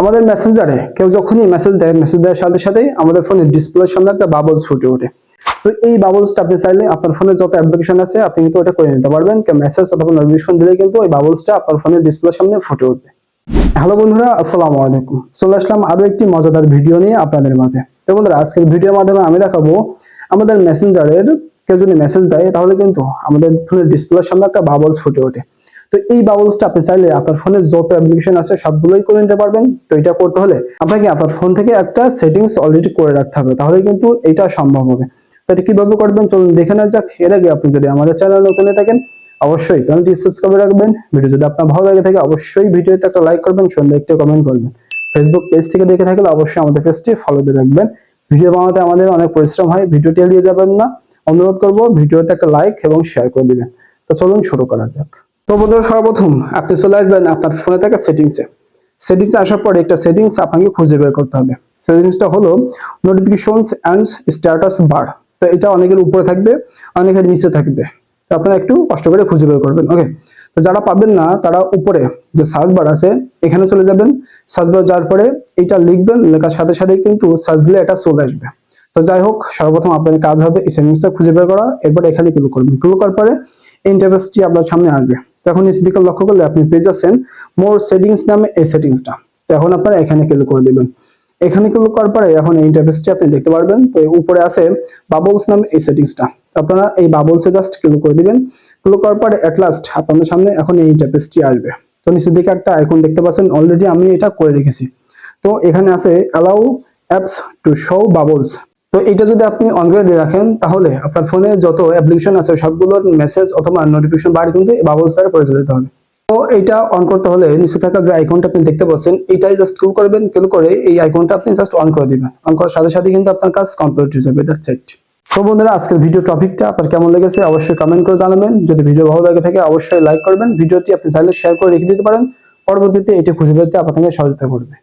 আমাদের মেসেঞ্জারে কেউ যখনই মেসেজ দেয় মেসেজ দেওয়ার সাথে সাথেই আমাদের ফোনের ডিসপ্লের সামনে একটা বাবলস ফুটে ওঠে। তো এই বাবলসটা আপনি চাইলে আপনার ফোনে যত অ্যাপ্লিকেশন আছে, আপনি কিন্তু ওটা করে নিতে পারবেন। মেসেজ অথবা নোটিফিকেশন দিলে কিন্তু ওই বাবলসটা আপনার ফোনের ডিসপ্লের সামনে ফুটে উঠবে। হ্যালো বন্ধুরা, আসসালামু আলাইকুম। চলে আসলাম আরও একটি মজাদার ভিডিও নিয়ে আপনাদের মাঝে। তো বন্ধুরা, আজকের ভিডিওর মাধ্যমে আমি দেখাবো আমাদের মেসেঞ্জারের কেউ যদি মেসেজ দেয়, তাহলে কিন্তু আমাদের ফোনের ডিসপ্লের সামনে একটা বাবলস ফুটে ওঠে। তো এই বাবলসটা আপনি চাইলে আপনার ফোনে যত অ্যাপ্লিকেশন আছে সবগুলোই করে নিতে পারবেন। তো এটা করতে হলে আপনাকে আপনার ফোন থেকে একটা সেটিংস অলরেডি করে রাখতে হবে তাহলে কিন্তু এটা সম্ভব হবে। তো এটা কীভাবে করবেন? চলুন দেখে নেওয়া যাক। এর আগে আপনি যদি আমাদের চ্যানেল নতুন থাকেন, অবশ্যই চ্যানেলটি সাবস্ক্রাইব করে রাখবেন। ভিডিও যদি আপনার ভালো লাগে থাকে, অবশ্যই ভিডিওতে একটা লাইক করবেন সুন্দর একটা কমেন্ট করবেন। ফেসবুক পেজ থেকে দেখে থাকলে অবশ্যই আমাদের পেজটি ফলো দিয়ে রাখবেন। ভিডিও বানাতে আমাদের অনেক পরিশ্রম হয় ভিডিওটি এড়িয়ে যাবেন না। অনুরোধ করব, ভিডিওতে একটা লাইক এবং শেয়ার করে দিবেন। তো চলুন শুরু করা যাক। তো বন্ধুরা সর্বপ্রথম, আপনি চলে আসবেন আপনার ফোনে থাকা সেটিংসে সেটিংসে আসার পরে একটা সেটিংস আপনাকে খুঁজে বের করতে হবে। সেটিংসটা হলো নোটিফিকেশনস অ্যান্ড স্ট্যাটাস বার তো এটা অনেকের উপরে থাকবে, অনেকের নিচে থাকবে। তো আপনারা একটু কষ্ট করে খুঁজে বের করবেন ওকে তো যারা পাবেন না, তারা উপরে যে সার্চ বার আছে, এখানে চলে যাবেন। সার্চ বার যাওয়ার পরে এটা লিখবেন, লেখার সাথে সাথে কিন্তু সার্চ দিলে এটা চলে আসবে। তো যাই হোক, সর্বপ্রথম আপনার কাজ হবে এই সেটিংসটা খুঁজে বের করা। এরপর এখানে ক্লিক করবেন। ক্লিক করার পরে ইন্টারফেসটি আপনার সামনে আসবে। এখন নিচের দিকে লক্ষ্য করলে আপনি পেজ আছেন মোর সেটিংস নামে এই সেটিংসটা তো এখন আপনারা এখানে ক্লিক করে দিবেন। এখানে ক্লিক করার পরে এখন এই ইন্টারফেসটি আপনি দেখতে পারবেন। তো উপরে আছে বাবলস নামে এই সেটিংসটা আপনারা এই বাবলসে জাস্ট ক্লিক করে দিবেন। ক্লিক করার পরে এট লাস্ট আপনাদের সামনে এখন এই ইন্টারফেসটি আসবে। তো নিচের দিকে একটা আইকন দেখতে পাচ্ছেন। অলরেডি আমি এটা করে রেখেছি। তো এখানে আছে allow apps to show bubbles তো এটা যদি আপনি অন করে দিয়ে রাখেন, তাহলে আপনার ফোনে যত অ্যাপ্লিকেশন আছে, সবগুলোর মেসেজ অথবা নোটিফিকেশন বার কিন্তু বাবলস দ্বারা পরিচালিত হবে। তো এটা অন করতে হলে নিচে থাকা যে আইকনটা আপনি দেখতে পাচ্ছেন এটাই জাস্ট ক্লিক করবেন ক্লিক করে এই আইকনটা আপনি জাস্ট অন করে দিবেন। অন করার সাথে সাথে কিন্তু আপনার কাজ কমপ্লিট হয়ে যাবে দ্যাটস ইট তো বন্ধুরা, আজকের ভিডিও টপিকটা আপনার কেমন লেগেছে অবশ্যই কমেন্ট করে জানাবেন। যদি ভিডিও ভালো লাগে থাকে, অবশ্যই লাইক করবেন। ভিডিওটি আপনি চাইলে শেয়ার করে রেখে দিতে পারেন। পরবর্তীতে এটি খুঁজে পেতে আপনাকে সহযোগিতা করবে।